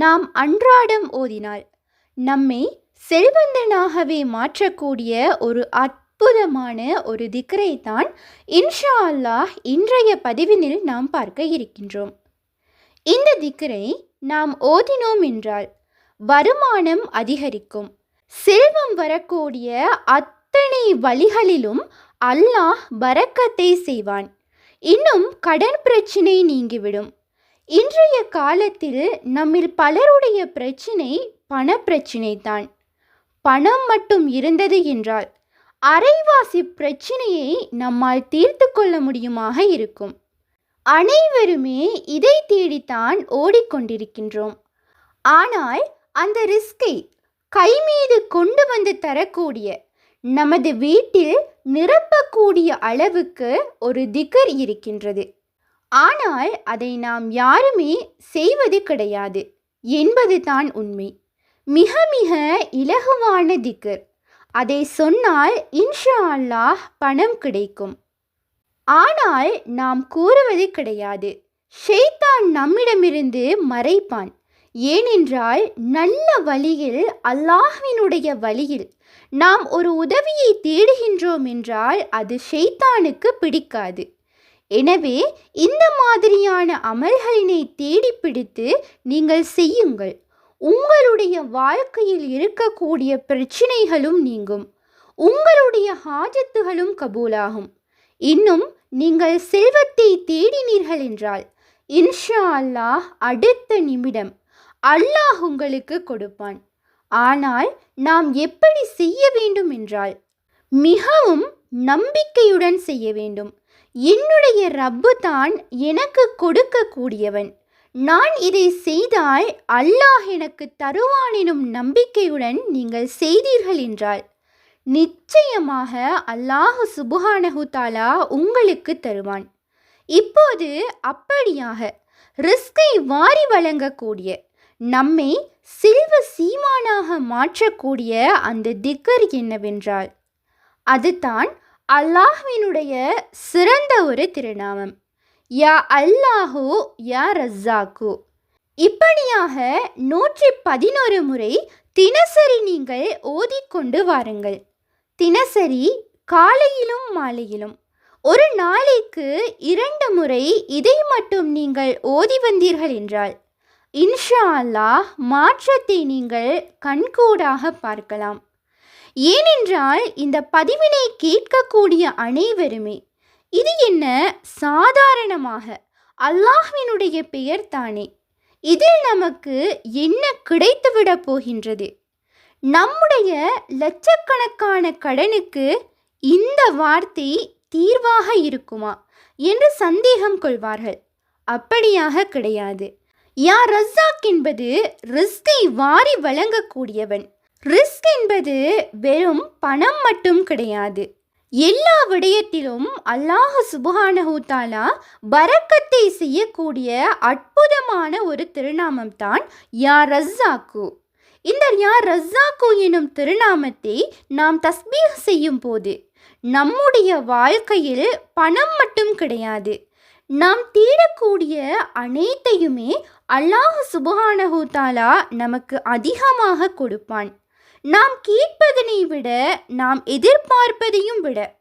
நாம் அன்றாடம் ஓதினால் நம்மை செல்வந்தனாகவே மாற்றக்கூடிய ஒரு அற்புதமான ஒரு திக்கரை தான் இன்ஷா அல்லாஹ் இன்றைய பதிவினில் நாம் பார்க்க இருக்கின்றோம். இந்த திக்கரை நாம் ஓதினோம் என்றால் வருமானம் அதிகரிக்கும். செல்வம் வரக்கூடிய அத்தனை வழிகளிலும் அல்லாஹ் பரக்கத்தை செய்வான். இன்னும் கடன் பிரச்சினை நீங்கிவிடும். இன்றைய காலத்தில் நம்மில் பலருடைய பிரச்சினை பணப்பிரச்சினை தான் பணம் மட்டும் இருந்தது என்றால் அரைவாசி பிரச்சினையை நம்மால் தீர்த்து கொள்ள முடியுமாக இருக்கும். அனைவருமே இதை தேடித்தான் ஓடிக்கொண்டிருக்கின்றோம். ஆனால் அந்த ரிஸ்கை கை மீது கொண்டு வந்து தரக்கூடிய நமது வீட்டில் நிரப்பக்கூடிய அளவுக்கு ஒரு திகர் இருக்கின்றது. ஆனால் அதை நாம் யாருமே செய்வது கிடையாது என்பது தான் உண்மை. மிக மிக இலகுவான திக்கர் அதை சொன்னால் இன்ஷா அல்லாஹ் பணம் கிடைக்கும். ஆனால் நாம் கூறுவது கிடையாது. ஷெய்தான் நம்மிடமிருந்து மறைப்பான். ஏனென்றால் நல்ல வழியில் அல்லாஹ்வினுடைய வழியில் நாம் ஒரு உதவியை தேடுகின்றோம் என்றால் அது ஷெய்தானுக்கு பிடிக்காது. எனவே இந்த மாதிரியான அமல்களினை தேடி பிடித்து நீங்கள் செய்யுங்கள். உங்களுடைய வாழ்க்கையில் இருக்கக்கூடிய பிரச்சனைகளும் நீங்கும். உங்களுடைய ஹாஜத்துகளும் கபூலாகும். இன்னும் நீங்கள் செல்வத்தை தேடினீர்கள் என்றால் இன்ஷா அல்லாஹ் அடுத்த நிமிடம் அல்லாஹ் உங்களுக்கு கொடுப்பான். ஆனால் நாம் எப்படி செய்ய வேண்டும் என்றால் மிகவும் நம்பிக்கையுடன் செய்ய வேண்டும். என்னுடைய ரப்பு தான் எனக்கு கொடுக்கக்கூடியவன். நான் இதை செய்தால் அல்லாஹ் எனக்கு தருவான் எனும் நம்பிக்கையுடன் நீங்கள் செய்தீர்கள் என்றால் நிச்சயமாக அல்லாஹ் சுபுஹானஹு தாலா உங்களுக்கு தருவான். இப்போது அப்படியாக ரிஸ்கை வாரி வழங்கக்கூடிய நம்மை சில்வ சீமானாக மாற்றக்கூடிய அந்த திக்கர் என்னவென்றால் அதுதான் அல்லாஹ்வினுடைய சிறந்த ஒரு திருநாமம். யா அல்லாஹு யா ரஸ்ஸாக்கு. இப்படியாக நூற்றி பதினோரு முறை தினசரி நீங்கள் ஓதிக்கொண்டு வாருங்கள். தினசரி காலையிலும் மாலையிலும். ஒரு நாளைக்கு இரண்டு முறை இதை மட்டும் நீங்கள் ஓதி வந்தீர்கள் என்றால் இன்ஷா அல்லாஹ் மாற்றத்தை நீங்கள் கண்கூடாக பார்க்கலாம். ஏனென்றால் இந்த பதிவினை கேட்கக்கூடிய அனைவருமே இது என்ன சாதாரணமாக? அல்லாஹ்வினுடைய பெயர் தானே. இதில் நமக்கு என்ன கிடைத்துவிடப் போகின்றது? நம்முடைய லட்சக்கணக்கான கடனுக்கு இந்த வார்த்தை தீர்வாக இருக்குமா என்று சந்தேகம் கொள்வார்கள். அப்படியாக கிடையாது. யா ரஸ்ஸாக் என்பது ரிஸ்கை வாரி வழங்கக்கூடியவன். ரிஸ்க் என்பது வெறும் பணம் மட்டும் கிடையாது. எல்லா விடயத்திலும் அல்லாஹ் சுபஹானஹு பரக்கத்தை செய்யக்கூடிய அற்புதமான ஒரு திருநாமம் தான் யா ரஸ்ஸாக்கு. இந்த யா ரஸ்ஸாக்கு எனும் திருநாமத்தை நாம் தஸ்பீஹ் செய்யும் போது நம்முடைய வாழ்க்கையில் பணம் மட்டும் கிடையாது. நாம் தேடக்கூடிய அனைத்தையுமே அல்லாஹ் சுபஹானஹு தாலா நமக்கு அதிகமாக கொடுப்பான். நாம் கேட்பதனை விட நாம் எதிர்பார்ப்பதையும் விட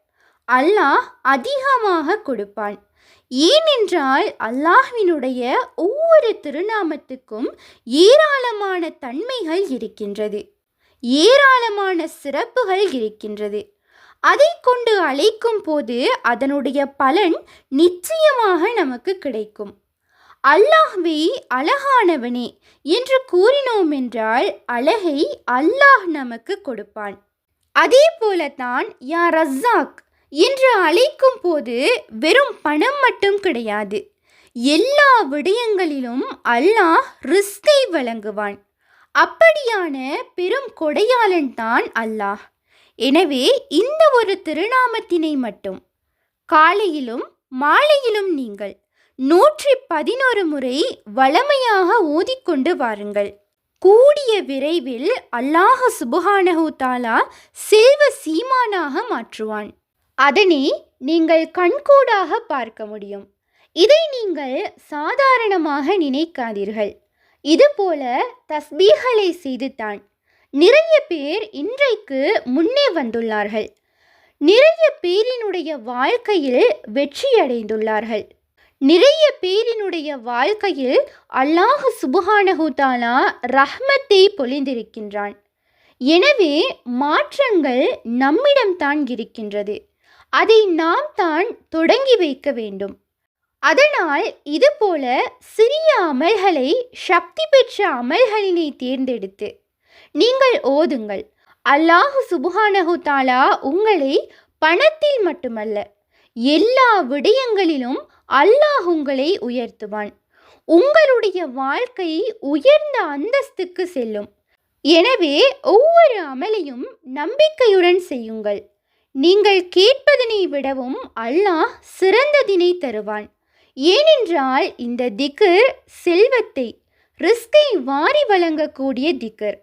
அல்லாஹ் அதிகமாக கொடுப்பான். ஏனென்றால் அல்லாஹ்வினுடைய ஒவ்வொரு திருநாமத்துக்கும் ஏராளமான தன்மைகள் இருக்கின்றது. ஏராளமான சிறப்புகள் இருக்கின்றது. அதை கொண்டு அழைக்கும் போது அதனுடைய பலன் நிச்சயமாக நமக்கு கிடைக்கும். அல்லாஹ்வே அழகானவனே என்று கூறினோம் என்றால் அழகை அல்லாஹ் நமக்கு கொடுப்பான். அதே போலத்தான் யா ரஸ்ஸாக் என்று அழைக்கும் போது வெறும் பணம் மட்டும் கிடையாது. எல்லா விடயங்களிலும் அல்லாஹ் ரிஸ்கை வழங்குவான். அப்படியான பெரும் கொடையாளன் தான் அல்லாஹ். எனவே இந்த ஒரு திருநாமத்தினை மட்டும் காலையிலும் மாலையிலும் நீங்கள் நூற்றி பதினோரு முறை வளமையாக ஓதிக்கொண்டு வாருங்கள். கூடிய விரைவில் அல்லாஹ் சுபஹானஹு தாலா செல்வ சீமானாக மாற்றுவான். அதனை நீங்கள் கண்கூடாக பார்க்க முடியும். இதை நீங்கள் சாதாரணமாக நினைக்காதீர்கள். இதுபோல தஸ்பீகளை செய்துதான் நிறைய பேர் இன்றைக்கு முன்னே வந்துள்ளார்கள். நிறைய பேரினுடைய வாழ்க்கையில் வெற்றியடைந்துள்ளார்கள். நிறைய பேரினுடைய வாழ்க்கையில் அல்லாஹ் சுபுஹானஹுதாலா ரஹ்மத்தை பொழிந்திருக்கின்றான். எனவே மாற்றங்கள் நம்மிடம்தான் இருக்கின்றது. அதை நாம் தான் தொடங்கி வைக்க வேண்டும். அதனால் இதுபோல சிறிய அமல்களை சக்தி பெற்ற அமல்களினை தேர்ந்தெடுத்து நீங்கள் ஓதுங்கள். அல்லாஹு சுபஹானஹு தாலா உங்களை பணத்தில் மட்டுமல்ல எல்லா விடயங்களிலும் அல்லாஹ் உங்களை உயர்த்துவான். உங்களுடைய வாழ்க்கை உயர்ந்த அந்தஸ்துக்கு செல்லும். எனவே ஒவ்வொரு அமலையும் நம்பிக்கையுடன் செய்யுங்கள். நீங்கள் கேட்பதனை விடவும் அல்லாஹ் சிறந்ததினை தருவான். ஏனென்றால் இந்த திக்கர் செல்வத்தை ரிஸ்கை வாரி வழங்கக்கூடிய திக்கர்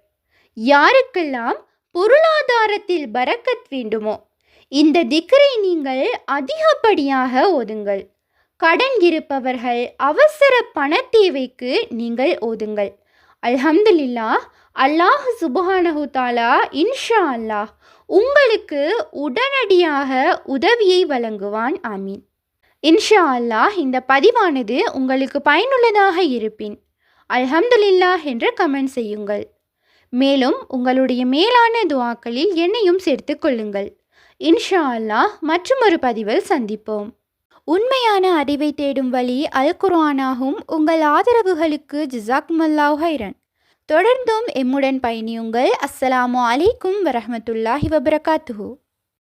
யாருக்கெல்லாம் பொருளாதாரத்தில் பரக்கத் வேண்டுமோ இந்த திக்கரை நீங்கள் அதிகப்படியாக ஓதுங்கள் கடன் இருப்பவர்கள் அவசர பண தேவைக்கு நீங்கள் ஓதுங்கள் அல்ஹம்துலில்லாஹ் அல்லாஹ் சுபஹானஹு தாலா இன்ஷா அல்லாஹ் உங்களுக்கு உடனடியாக உதவியை வழங்குவான். ஆமீன். இன்ஷா அல்லாஹ் இந்த பதிவானது உங்களுக்கு பயனுள்ளதாக இருப்பின் அல்ஹம்துலில்லாஹ் என்று கமெண்ட் செய்யுங்கள். மேலும் உங்களுடைய மேலான துவாக்களில் என்னையும் சேர்த்து கொள்ளுங்கள். இன்ஷா அல்லாஹ் மற்றொரு பதிவில் சந்திப்போம். உண்மையான அறிவை தேடும் வழி அல் குர்ஆனாகும் உங்கள் ஆதரவுகளுக்கு ஜிசாக்மல்லாஹ் ஹைரன். தொடர்ந்தும் எம்முடன் பயணியுங்கள். அஸ்ஸலாமு அலைக்கும் வரஹமத்துல்லாஹி வபரகாத்துஹூ.